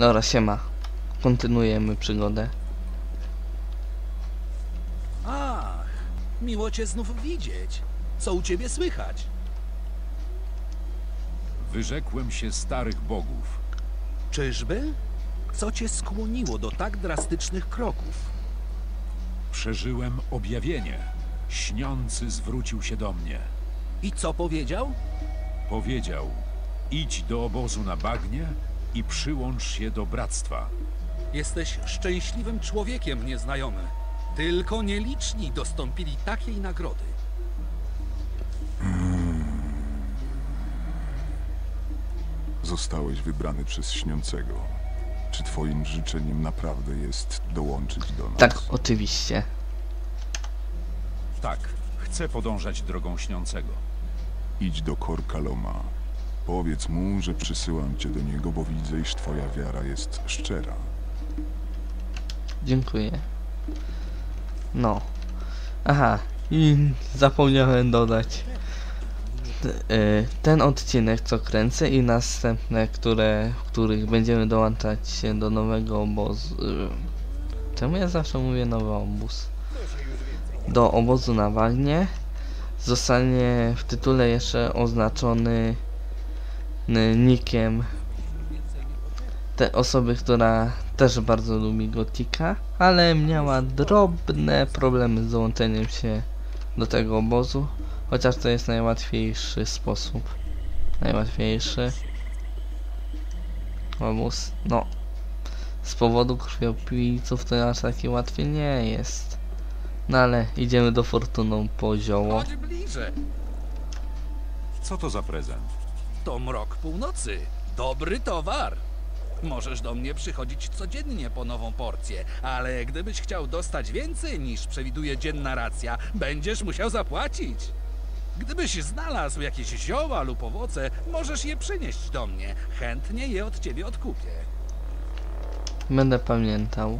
Dobra, siema. Kontynuujemy przygodę. Ach, miło cię znów widzieć. Co u ciebie słychać? Wyrzekłem się starych bogów. Czyżby? Co cię skłoniło do tak drastycznych kroków? Przeżyłem objawienie. Śniący zwrócił się do mnie. I co powiedział? Powiedział: Idź do obozu na bagnie i przyłącz się do bractwa. Jesteś szczęśliwym człowiekiem, nieznajomy. Tylko nieliczni dostąpili takiej nagrody. Zostałeś wybrany przez śniącego. Czy twoim życzeniem naprawdę jest dołączyć do nas? Tak, oczywiście. Tak, chcę podążać drogą śniącego. Idź do Korkaloma. Powiedz mu, że przysyłam cię do niego, bo widzę, iż twoja wiara jest szczera. Dziękuję. No. Aha, i zapomniałem dodać. Y, Ten odcinek, co kręcę i następne, które, w których będziemy dołączać się do nowego obozu. y, Czemu ja zawsze mówię nowy obóz? Do obozu na Wagnie zostanie w tytule jeszcze oznaczony nickiem te osoby, która też bardzo lubi Gotika, ale miała drobne problemy z dołączeniem się do tego obozu, chociaż to jest najłatwiejszy sposób. Najłatwiejszy obóz. No, z powodu krwiopijców to aż taki łatwy nie jest. No ale idziemy do Fortuną po zioło. Co to za prezent? To mrok północy. Dobry towar. Możesz do mnie przychodzić codziennie po nową porcję, ale gdybyś chciał dostać więcej niż przewiduje dzienna racja, będziesz musiał zapłacić. Gdybyś znalazł jakieś zioła lub owoce, możesz je przynieść do mnie. Chętnie je od ciebie odkupię. Będę pamiętał.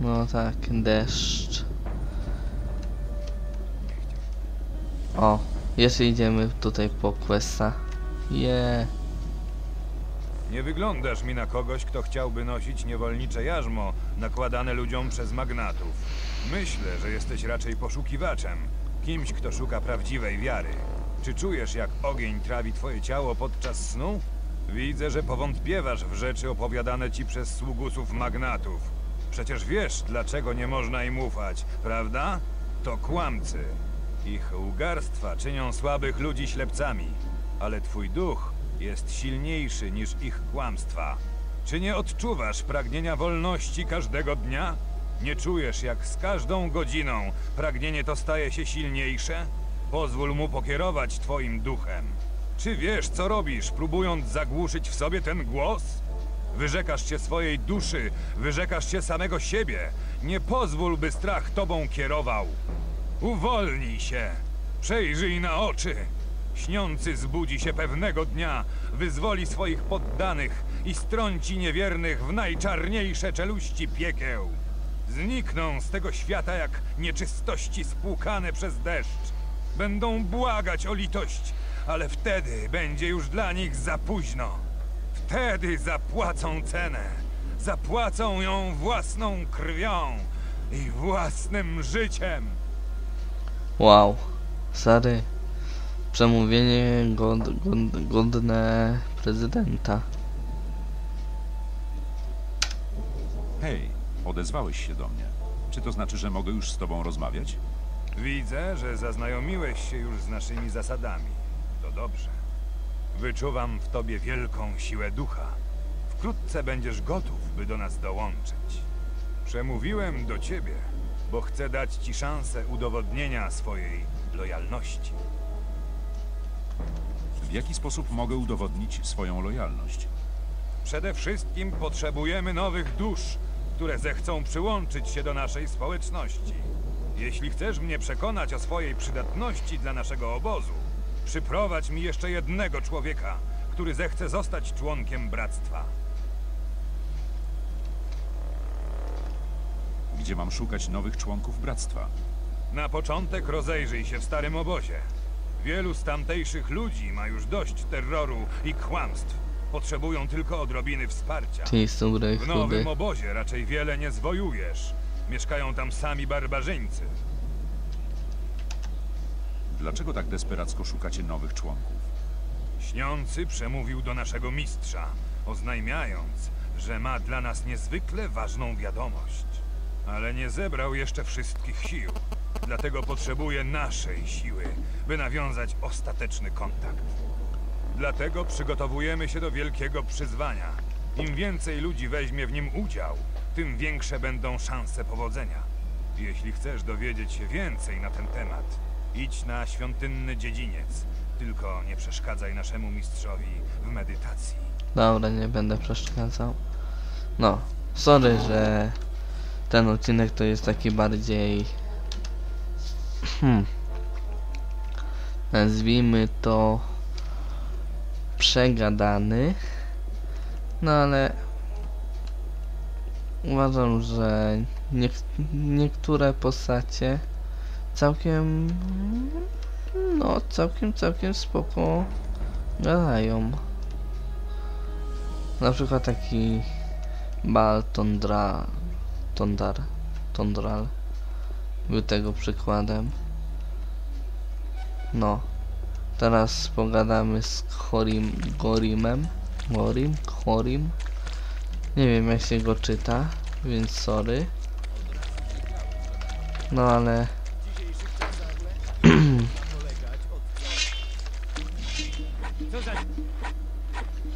No tak, deszcz. O, jeszcze idziemy tutaj po questa. Je. Nie wyglądasz mi na kogoś, kto chciałby nosić niewolnicze jarzmo nakładane ludziom przez magnatów. Myślę, że jesteś raczej poszukiwaczem, kimś, kto szuka prawdziwej wiary. Czy czujesz, jak ogień trawi twoje ciało podczas snu? Widzę, że powątpiewasz w rzeczy opowiadane ci przez sługusów magnatów. Przecież wiesz, dlaczego nie można im ufać, prawda? To kłamcy. Ich ugarstwa czynią słabych ludzi ślepcami, ale twój duch jest silniejszy niż ich kłamstwa. Czy nie odczuwasz pragnienia wolności każdego dnia? Nie czujesz, jak z każdą godziną pragnienie to staje się silniejsze? Pozwól mu pokierować twoim duchem. Czy wiesz, co robisz, próbując zagłuszyć w sobie ten głos? Wyrzekasz się swojej duszy, wyrzekasz się samego siebie. Nie pozwól, by strach tobą kierował. Uwolnij się! Przejrzyj na oczy! Śniący zbudzi się pewnego dnia, wyzwoli swoich poddanych i strąci niewiernych w najczarniejsze czeluści piekieł. Znikną z tego świata jak nieczystości spłukane przez deszcz. Będą błagać o litość, ale wtedy będzie już dla nich za późno. Wtedy zapłacą cenę. Zapłacą ją własną krwią i własnym życiem. Wow. Stary. Przemówienie god, god, godne prezydenta. Hej, odezwałeś się do mnie. Czy to znaczy, że mogę już z tobą rozmawiać? Widzę, że zaznajomiłeś się już z naszymi zasadami. To dobrze. Wyczuwam w tobie wielką siłę ducha. Wkrótce będziesz gotów, by do nas dołączyć. Przemówiłem do ciebie, bo chcę dać ci szansę udowodnienia swojej lojalności. W jaki sposób mogę udowodnić swoją lojalność? Przede wszystkim potrzebujemy nowych dusz, które zechcą przyłączyć się do naszej społeczności. Jeśli chcesz mnie przekonać o swojej przydatności dla naszego obozu, przyprowadź mi jeszcze jednego człowieka, który zechce zostać członkiem bractwa. Gdzie mam szukać nowych członków bractwa? Na początek rozejrzyj się w starym obozie. Wielu z tamtejszych ludzi ma już dość terroru i kłamstw. Potrzebują tylko odrobiny wsparcia. Ty jest dobry, W nowym obozie raczej wiele nie zwojujesz. Mieszkają tam sami barbarzyńcy. Dlaczego tak desperacko szukacie nowych członków? Śniący przemówił do naszego mistrza, oznajmiając, że ma dla nas niezwykle ważną wiadomość. Ale nie zebrał jeszcze wszystkich sił. Dlatego potrzebuje naszej siły, by nawiązać ostateczny kontakt. Dlatego przygotowujemy się do wielkiego przyzwania. Im więcej ludzi weźmie w nim udział, tym większe będą szanse powodzenia. Jeśli chcesz dowiedzieć się więcej na ten temat, idź na świątynny dziedziniec. Tylko nie przeszkadzaj naszemu mistrzowi w medytacji. Dobra, nie będę przeszkadzał. No, sorry, że ten odcinek to jest taki bardziej... Hmm. Nazwijmy to... Przegadany. No ale... Uważam, że niek niektóre postacie całkiem... No, całkiem, całkiem spoko gadają. Na przykład taki Bal Tondra, Tondar, Tondral był tego przykładem. No, teraz pogadamy z Chorim, Gorimem, Gorim, Chorim. Nie wiem jak się go czyta, więc sorry. No ale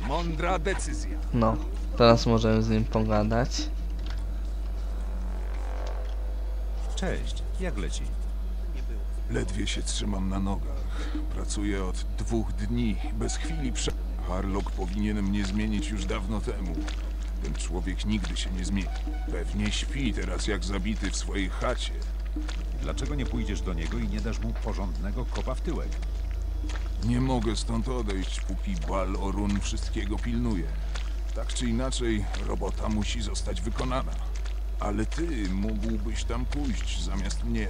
Mądra decyzja. no, teraz możemy z nim pogadać. Cześć, jak leci? Ledwie się trzymam na nogach. Pracuję od dwóch dni, bez chwili prze... Harlock powinien mnie zmienić już dawno temu. Ten człowiek nigdy się nie zmieni. Pewnie śpi teraz jak zabity w swojej chacie. Dlaczego nie pójdziesz do niego i nie dasz mu porządnego kopa w tyłek? Nie mogę stąd odejść, póki Bal Orun wszystkiego pilnuje. Tak czy inaczej, robota musi zostać wykonana. Ale ty mógłbyś tam pójść zamiast mnie.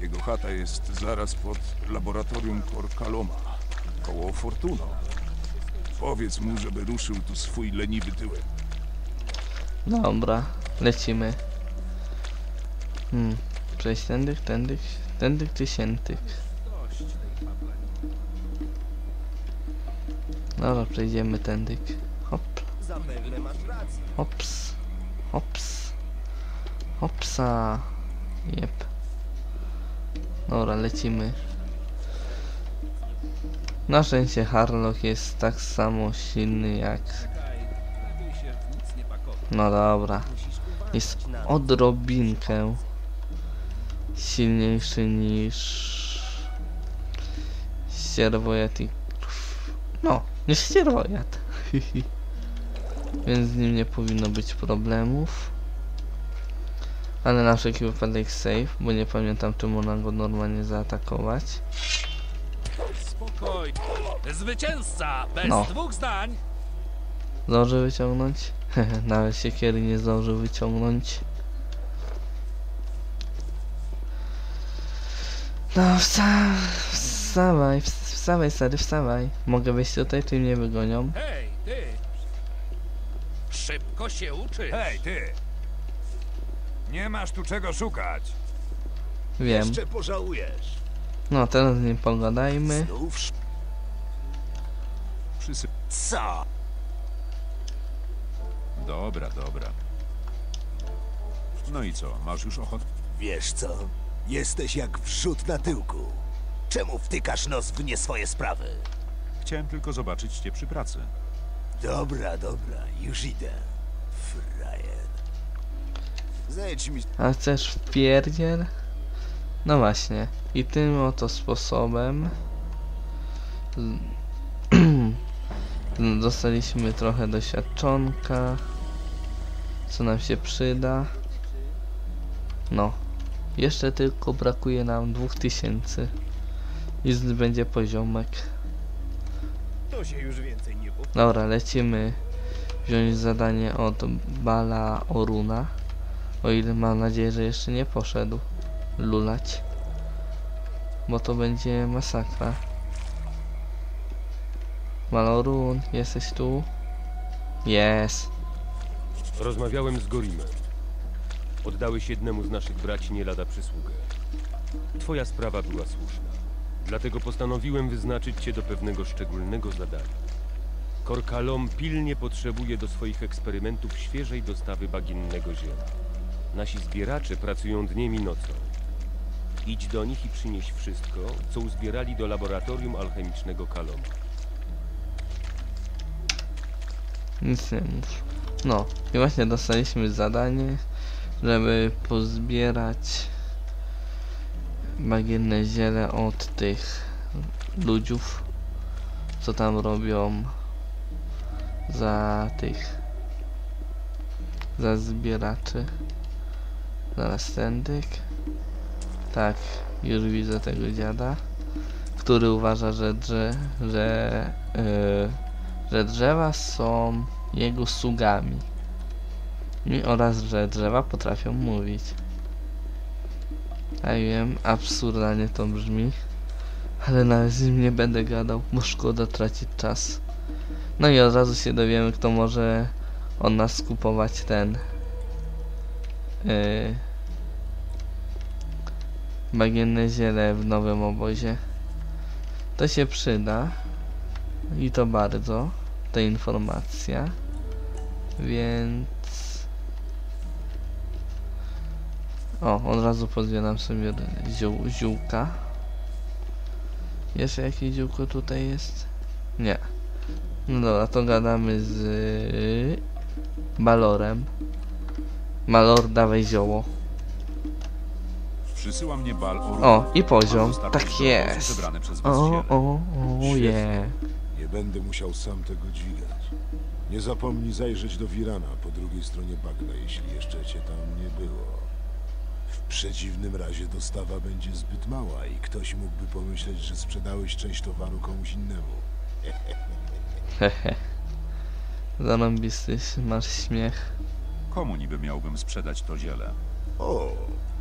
Jego chata jest zaraz pod laboratorium Korkaloma, koło Fortuno. Powiedz mu, żeby ruszył tu swój leniwy tyłek. Dobra, lecimy. Hmm, przejść tędyk, tędyk, tędyk czy siętyk? Dobra, przejdziemy tędyk. Hop. Hops. Hops. Hopsa. Jep. Dobra, lecimy. Na szczęście Harlock jest tak samo silny jak... No dobra. Jest odrobinkę silniejszy niż... Ścierwojad i... No, niż ścierwojad. Więc z nim nie powinno być problemów. Ale na wszelki wypadek save, bo nie pamiętam czy można go normalnie zaatakować. Spokoj. Zwycięzca! Bez No. dwóch zdań! Zdąży wyciągnąć? Nawet siekiery nie zdąży wyciągnąć. No wsta wstawaj, ws- wstawaj stary, wstawaj. Mogę wejść tutaj, czy mnie wygonią? Hej, ty! Szybko się uczysz. Hej, ty! Nie masz tu czego szukać. Wiem. Jeszcze pożałujesz. No teraz z nim pogadajmy. Znów co? Dobra, dobra. No i co, masz już ochotę? Wiesz co? Jesteś jak wrzód na tyłku. Czemu wtykasz nos w nie swoje sprawy? Chciałem tylko zobaczyć cię przy pracy. Dobra, dobra, już idę. Frajer. A chcesz w pierdziel? No właśnie. I tym oto sposobem dostaliśmy trochę doświadczonka, co nam się przyda. No. Jeszcze tylko brakuje nam 2000 i będzie poziomek. To się już więcej nie. Dobra, lecimy wziąć zadanie od Bala Oruna. O ile mam nadzieję, że jeszcze nie poszedł lulać. Bo to będzie masakra. Malorun, jesteś tu? Jest. Rozmawiałem z Gorimem. Oddałeś jednemu z naszych braci nie lada przysługę. Twoja sprawa była słuszna. Dlatego postanowiłem wyznaczyć cię do pewnego szczególnego zadania. Korkalom pilnie potrzebuje do swoich eksperymentów świeżej dostawy bagiennego ziela. Nasi zbieracze pracują dniem i nocą. Idź do nich i przynieś wszystko, co uzbierali do laboratorium alchemicznego Kaloma. Nic nie mów. No, i właśnie dostaliśmy zadanie, żeby pozbierać bagienne ziele od tych ludziów, co tam robią za tych za zbieraczy. Zaraz tędyk. Tak, już widzę tego dziada, który uważa, że drze, że yy, że drzewa są jego sługami. I oraz, że drzewa potrafią mówić. Ja wiem, absurdalnie to brzmi, ale nawet z nim nie będę gadał, bo szkoda tracić czas. No i od razu się dowiemy, kto może od nas skupować ten yy, bagienne ziele w nowym obozie. To się przyda. I to bardzo, ta informacja. Więc... O, od razu pozbieram sobie ziół, ziółka. Jeszcze jakieś ziółko tutaj jest? Nie. No dobra, to gadamy z Balorem. Malor, dawaj zioło. Przysyła mnie Bal Orun. O, i poziom. Tak jest. Zebrane przez was O, o, o, je. Nie będę musiał sam tego dźwigać. Nie zapomnij zajrzeć do Wirana po drugiej stronie bagna, jeśli jeszcze cię tam nie było. W przeciwnym razie dostawa będzie zbyt mała i ktoś mógłby pomyśleć, że sprzedałeś część towaru komuś innemu. Hehe. Zarąbisty, masz śmiech. Komu niby miałbym sprzedać to ziele? O,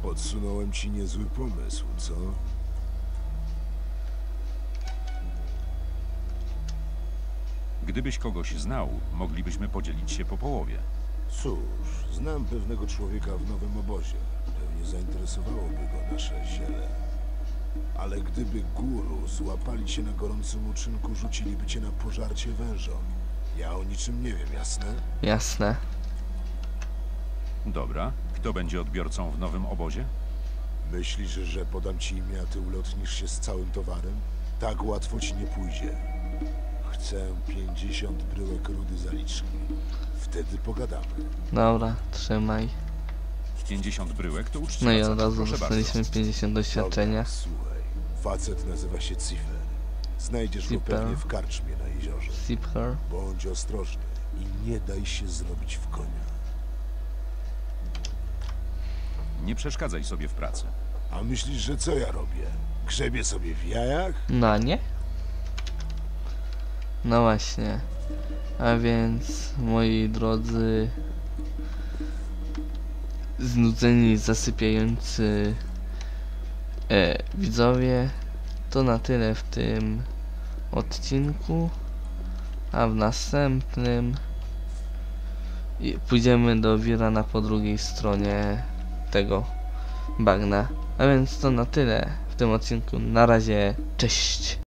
podsunąłem ci niezły pomysł, co? Gdybyś kogoś znał, moglibyśmy podzielić się po połowie. Cóż, znam pewnego człowieka w nowym obozie. Pewnie zainteresowałoby go nasze ziele. Ale gdyby guru złapali cię na gorącym uczynku, rzuciliby cię na pożarcie wężom. Ja o niczym nie wiem, jasne? Jasne. Dobra, kto będzie odbiorcą w nowym obozie? Myślisz, że podam ci imię, a ty ulotnisz się z całym towarem? Tak łatwo ci nie pójdzie. Chcę 50 bryłek rudy zaliczki. Wtedy pogadamy. Dobra, trzymaj. 50 bryłek to uczciwa No i od razu dostaliśmy bardzo. 50 doświadczenia. Dobra, słuchaj. Facet nazywa się Cifer. Znajdziesz go Cifer. pewnie w karczmie na jeziorze. Zip her. Bądź ostrożny i nie daj się zrobić w konia. Nie przeszkadzaj sobie w pracy. A myślisz, że co ja robię? Grzebię sobie w jajach? No a nie? No właśnie. A więc, moi drodzy, znudzeni, zasypiający e, widzowie, to na tyle w tym odcinku, a w następnym pójdziemy do Wirana po drugiej stronie tego bagna. A więc to na tyle w tym odcinku. Na razie, cześć!